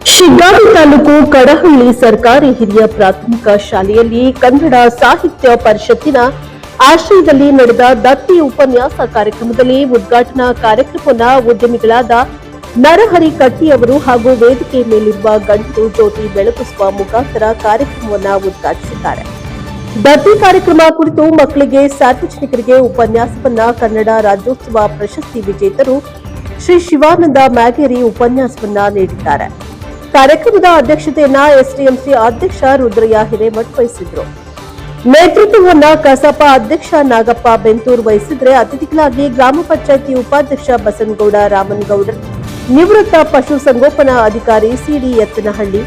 ಶಿಗ್ಗಾವಿ ತಾಲೂಕು ಕಡಹಳ್ಳಿ ಸರ್ಕಾರಿ ಹಿರಿಯ ಪ್ರಾಥಮಿಕ ಶಾಲೆಯಲ್ಲಿ ಕನ್ನಡ ಸಾಹಿತ್ಯ ಪರಿಷತ್ತಿನ ಆಶ್ರಯದಲ್ಲಿ ನಡೆದ ದತ್ತಿ ಉಪನ್ಯಾಸ ಕಾರ್ಯಕ್ರಮದಲ್ಲಿ ಉದ್ಘಾಟನಾ ಕಾರ್ಯಕ್ರಮವನ್ನು ಉದ್ಯಮಿಗಳಾದ ನರಹರಿ ಕಟ್ಟಿ ಅವರು ಹಾಗೂ ವೇದಿಕೆ ಮೇಲಿರುವ ಗಂಟು ಜ್ಯೋತಿ ಬೆಳಗಿಸುವ ಮುಖಾಂತರ ಕಾರ್ಯಕ್ರಮವನ್ನು ಉದ್ಘಾಟಿಸಿದ್ದಾರೆ. ದತ್ತಿ ಕಾರ್ಯಕ್ರಮ ಕುರಿತು ಮಕ್ಕಳಿಗೆ ಸಾರ್ವಜನಿಕರಿಗೆ ಉಪನ್ಯಾಸವನ್ನ ಕನ್ನಡ ರಾಜ್ಯೋತ್ಸವ ಪ್ರಶಸ್ತಿ ವಿಜೇತರು ಶ್ರೀ ಶಿವಾನಂದ ಮ್ಯಾಗೇರಿ ಉಪನ್ಯಾಸವನ್ನ ನೀಡಿದ್ದಾರೆ. ಕಾರ್ಯಕ್ರಮದ ಅಧ್ಯಕ್ಷತೆಯನ್ನ ಎಸ್ಡಿಎಂಸಿ ಅಧ್ಯಕ್ಷ ರುದ್ರಯ್ಯ ಹಿರೇಮಠ್ ವಹಿಸಿದ್ರು. ನೇತೃತ್ವವನ್ನ ಕಸಾಪ ಅಧ್ಯಕ್ಷ ನಾಗಪ್ಪ ಬೆಂತೂರ್ ವಹಿಸಿದ್ರೆ, ಅತಿಥಿಗಳಾಗಿ ಗ್ರಾಮ ಪಂಚಾಯಿತಿ ಉಪಾಧ್ಯಕ್ಷ ಬಸನಗೌಡ, ರಾಮನಗೌಡರ್, ನಿವೃತ್ತ ಪಶುಸಂಗೋಪನಾ ಅಧಿಕಾರಿ ಸಿಡಿ ಎತ್ತನಹಳ್ಳಿ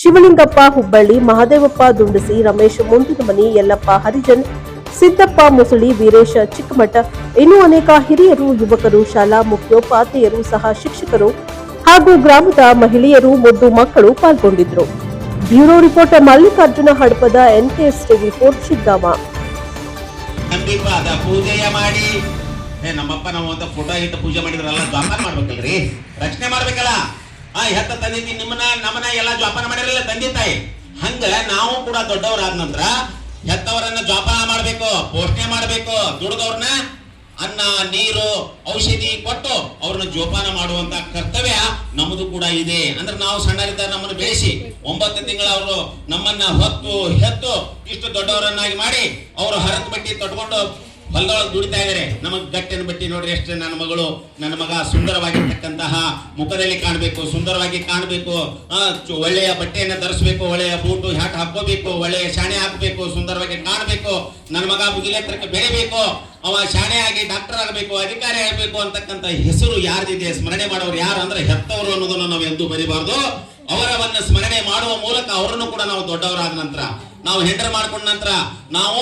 ಶಿವಲಿಂಗಪ್ಪ ಹುಬ್ಬಳ್ಳಿ, ಮಹದೇವಪ್ಪ ದುಂಡಸಿ, ರಮೇಶ್ ಮುಂದಿನಮನಿ, ಯಲ್ಲಪ್ಪ ಹರಿಜನ್, ಸಿದ್ದಪ್ಪ ಮುಸುಳಿ, ವೀರೇಶ ಚಿಕ್ಕಮಠ, ಇನ್ನೂ ಅನೇಕ ಹಿರಿಯರು, ಯುವಕರು, ಶಾಲಾ ಮುಖ್ಯೋಪಾಧ್ಯಾಯರು ಸಹ ಶಿಕ್ಷಕರು ಹಾಗೂ ಗ್ರಾಮದ ಮಹಿಳೆಯರು ಮುದ್ದು ಮಕ್ಕಳು ಪಾಲ್ಗೊಂಡಿದ್ರು. Bureau reporter Mallikarjuna Hadapada NKS TV four ಸಿದ್ದಾಮ ಪೂಜೆಯ ಮಾಡಿ. ಏ ನಮ್ಮಪ್ಪ ನಾವು ಅಂತ ಫೋಟೋ ಇಟ್ಟು ಪೂಜೆ ಮಾಡಿದ್ರಲ್ಲ ಜ್ವಾಪಾನ ಮಾಡ್ಬೇಕಲ್ರಿ? ರಕ್ಷಣೆ ಮಾಡ್ಬೇಕಲ್ಲ? ಆ, ಹೆತ್ತ ತಂದೆ ನಿಮ್ಮನ್ನ, ನಮ್ಮನ್ನ ಎಲ್ಲ ಜ್ವಾಪಾನ ಮಾಡಿರಲ್ಲ ತಂದೆ ತಾಯಿ. ಹಂಗ ನಾವು ಕೂಡ ದೊಡ್ಡವರಾದ ನಂತರ ಹೆತ್ತವರನ್ನ ಜ್ವಾಪಾನ ಮಾಡ್ಬೇಕು, ಪೋಷಣೆ ಮಾಡ್ಬೇಕು, ದುಡ್ದವ್ರನ್ನ ಅನ್ನ, ನೀರು, ಔಷಧಿ ಕೊಟ್ಟು ಅವ್ರನ್ನ ಜೋಪಾನ ಮಾಡುವಂತ ಕರ್ತವ್ಯ ನಮ್ಮದು ಕೂಡ ಇದೆ. ಅಂದ್ರೆ ನಾವು ಸಣ್ಣರಿದ್ದ ನಮ್ಮನ್ನು ಬೆಳೆಸಿ ಒಂಬತ್ತು ತಿಂಗಳ ಅವರು ನಮ್ಮನ್ನ ಹೊತ್ತು, ಹೆತ್ತು ಇಷ್ಟು ದೊಡ್ಡವರನ್ನಾಗಿ ಮಾಡಿ ಅವರು ಹರತ್ ಬಟ್ಟಿ ತೊಟ್ಕೊಂಡು ಹೊಲದೊಳಗೆ ದುಡಿತಾ ಇದ್ದಾರೆ ನಮಗ್ ಗಟ್ಟಿನ ಬಟ್ಟಿ ನೋಡ್ರಿ ಎಷ್ಟೇ ನನ್ನ ಮಗಳು, ನನ್ನ ಮಗ ಸುಂದರವಾಗಿರ್ತಕ್ಕಂತಹ ಮುಖದಲ್ಲಿ ಕಾಣಬೇಕು, ಸುಂದರವಾಗಿ ಕಾಣಬೇಕು. ಒಳ್ಳೆಯ ಬಟ್ಟೆಯನ್ನು ಧರಿಸಬೇಕು, ಒಳ್ಳೆಯ ಬೂಟು, ಹ್ಯಾಟ್ ಹಾಕೋಬೇಕು ಒಳ್ಳೆಯ ಶಾಣೆ ಹಾಕಬೇಕು ಸುಂದರವಾಗಿ ಕಾಣಬೇಕು. ನನ್ನ ಮಗ ಮುಗಿಲೆತ್ತರಕ್ಕೆ ಬೆಳಿಬೇಕು. ಅವ ಶಾಣೆ ಆಗಿ ಡಾಕ್ಟರ್ ಆಗಬೇಕು, ಅಧಿಕಾರಿ ಆಗಬೇಕು ಅಂತಕ್ಕಂಥ ಹೆಸರು ಯಾರ್ದಿದೆ? ಸ್ಮರಣೆ ಮಾಡೋರು ಯಾರು ಅಂದ್ರೆ ಹೆತ್ತವರು ಅನ್ನೋದನ್ನು ನಾವು ಎಂದೂ ಬರಿಬಾರ್ದು. ಅವರವನ್ನ ಸ್ಮರಣೆ ಮಾಡುವ ಮೂಲಕ ಅವರನ್ನು ಕೂಡ ನಾವು ದೊಡ್ಡವರಾದ ನಂತರ ನಾವು ಹೆಂಡರ್ ಮಾಡ್ಕೊಂಡ ನಂತರ ನಾವು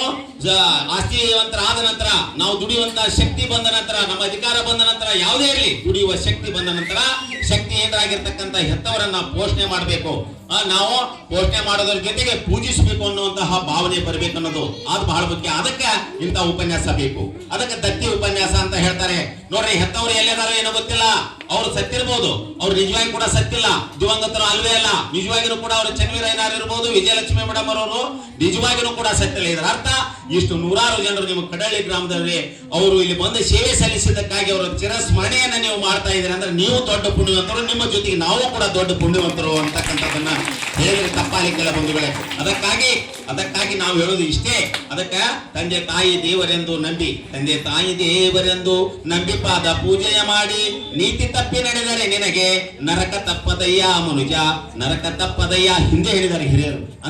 ಆಸ್ತಿವಂತರ ಆದ ನಂತರ ನಾವು ದುಡಿಯುವಂತ ಶಕ್ತಿ ಬಂದ ನಂತರ, ನಮ್ಮ ಅಧಿಕಾರ ಬಂದ ನಂತರ ಯಾವುದೇ ಇರಲಿ, ದುಡಿಯುವ ಶಕ್ತಿ ಬಂದ ನಂತರ ಶಕ್ತಿ ಏನಾಗಿರ್ತಕ್ಕಂತ ಹೆತ್ತವರನ್ನ ಪೋಷಣೆ ಮಾಡಬೇಕು. ನಾವು ಪೋಷಣೆ ಮಾಡೋದ್ರ ಜೊತೆಗೆ ಪೂಜಿಸಬೇಕು ಅನ್ನುವಂತಹ ಭಾವನೆ ಬರಬೇಕು ಅನ್ನೋದು ಅದು ಬಹಳ ಮುಖ್ಯ. ಅದಕ್ಕೆ ಇಂತಹ ಉಪನ್ಯಾಸ ಬೇಕು. ಅದಕ್ಕೆ ದತ್ತಿ ಅಂತ ಹೇಳ್ತಾರೆ. ನೋಡ್ರಿ, ಹೆತ್ತವರು ಎಲ್ಲಿದಾರೋ ಏನೋ ಗೊತ್ತಿಲ್ಲ. ಅವ್ರು ಸತ್ತಿರ್ಬೋದು. ಅವ್ರು ನಿಜವಾಗಿ ಕೂಡ ಸತ್ತಿಲ್ಲ. ದಿವಂಗತರು ಅಲ್ವೇ ಅಲ್ಲ. ನಿಜವಾಗಿನೂ ಕೂಡ ಅವರು ಚನ್ವೀರ ಏನಾರು ಇರ್ಬೋದು, ವಿಜಯಲಕ್ಷ್ಮಿ ಮೇಡಮ್ ಅವರು ನಿಜವಾಗಿನೂ ಕೂಡ ಸತ್ತಿಲ್ಲ ಇದರ. ಅರ್ಥ? ಇಷ್ಟು ನೂರಾರು ಜನರು ನಿಮ್ಮ ಕಡಳ್ಳಿ ಗ್ರಾಮದಲ್ಲಿ ಅವರು ಇಲ್ಲಿ ಬಂದು ಸೇವೆ ಸಲ್ಲಿಸಿದ್ದಕ್ಕಾಗಿ ಅವರ ಚಿರಸ್ಮರಣೆಯನ್ನ ನೀವು ಮಾಡ್ತಾ ಇದ್ದೀರಿ. ಅಂದ್ರೆ ನೀವು ದೊಡ್ಡ ಪುಣ್ಯವಂತರು, ನಿಮ್ಮ ಜೊತೆಗೆ ನಾವು ಕೂಡ ದೊಡ್ಡ ಪುಣ್ಯವಂತರು ಅಂತಕ್ಕಂಥದ್ದನ್ನ ಹೇಳಿದ್ರೆ ತಪ್ಪಾಲಿಕ್ಕೆಲ್ಲ ಬಂಧುಗಳೇ ಅದಕ್ಕಾಗಿ ಅದಕ್ಕಾಗಿ ನಾವು ಹೇಳೋದು ಇಷ್ಟೇ. ಅದಕ್ಕ ತಂದೆ ತಾಯಿ ದೇವರೆಂದು ನಂಬಿ, ತಂದೆ ತಾಯಿ ದೇವರೆಂದು ನಂಬಿ ಪಾದ ಪೂಜೆಯ ಮಾಡಿ ನೀತಿ ತಪ್ಪಿ ನಡೆದರೆ ನಿನಗೆ ನರಕ ತಪ್ಪದಯ್ಯ ಮನುಜ, ನರಕ ತಪ್ಪದಯ್ಯ ಹಿಂದೆ ಹೇಳಿದರೆ ಹಿರಿಯರು. ಅಂದ್ರೆ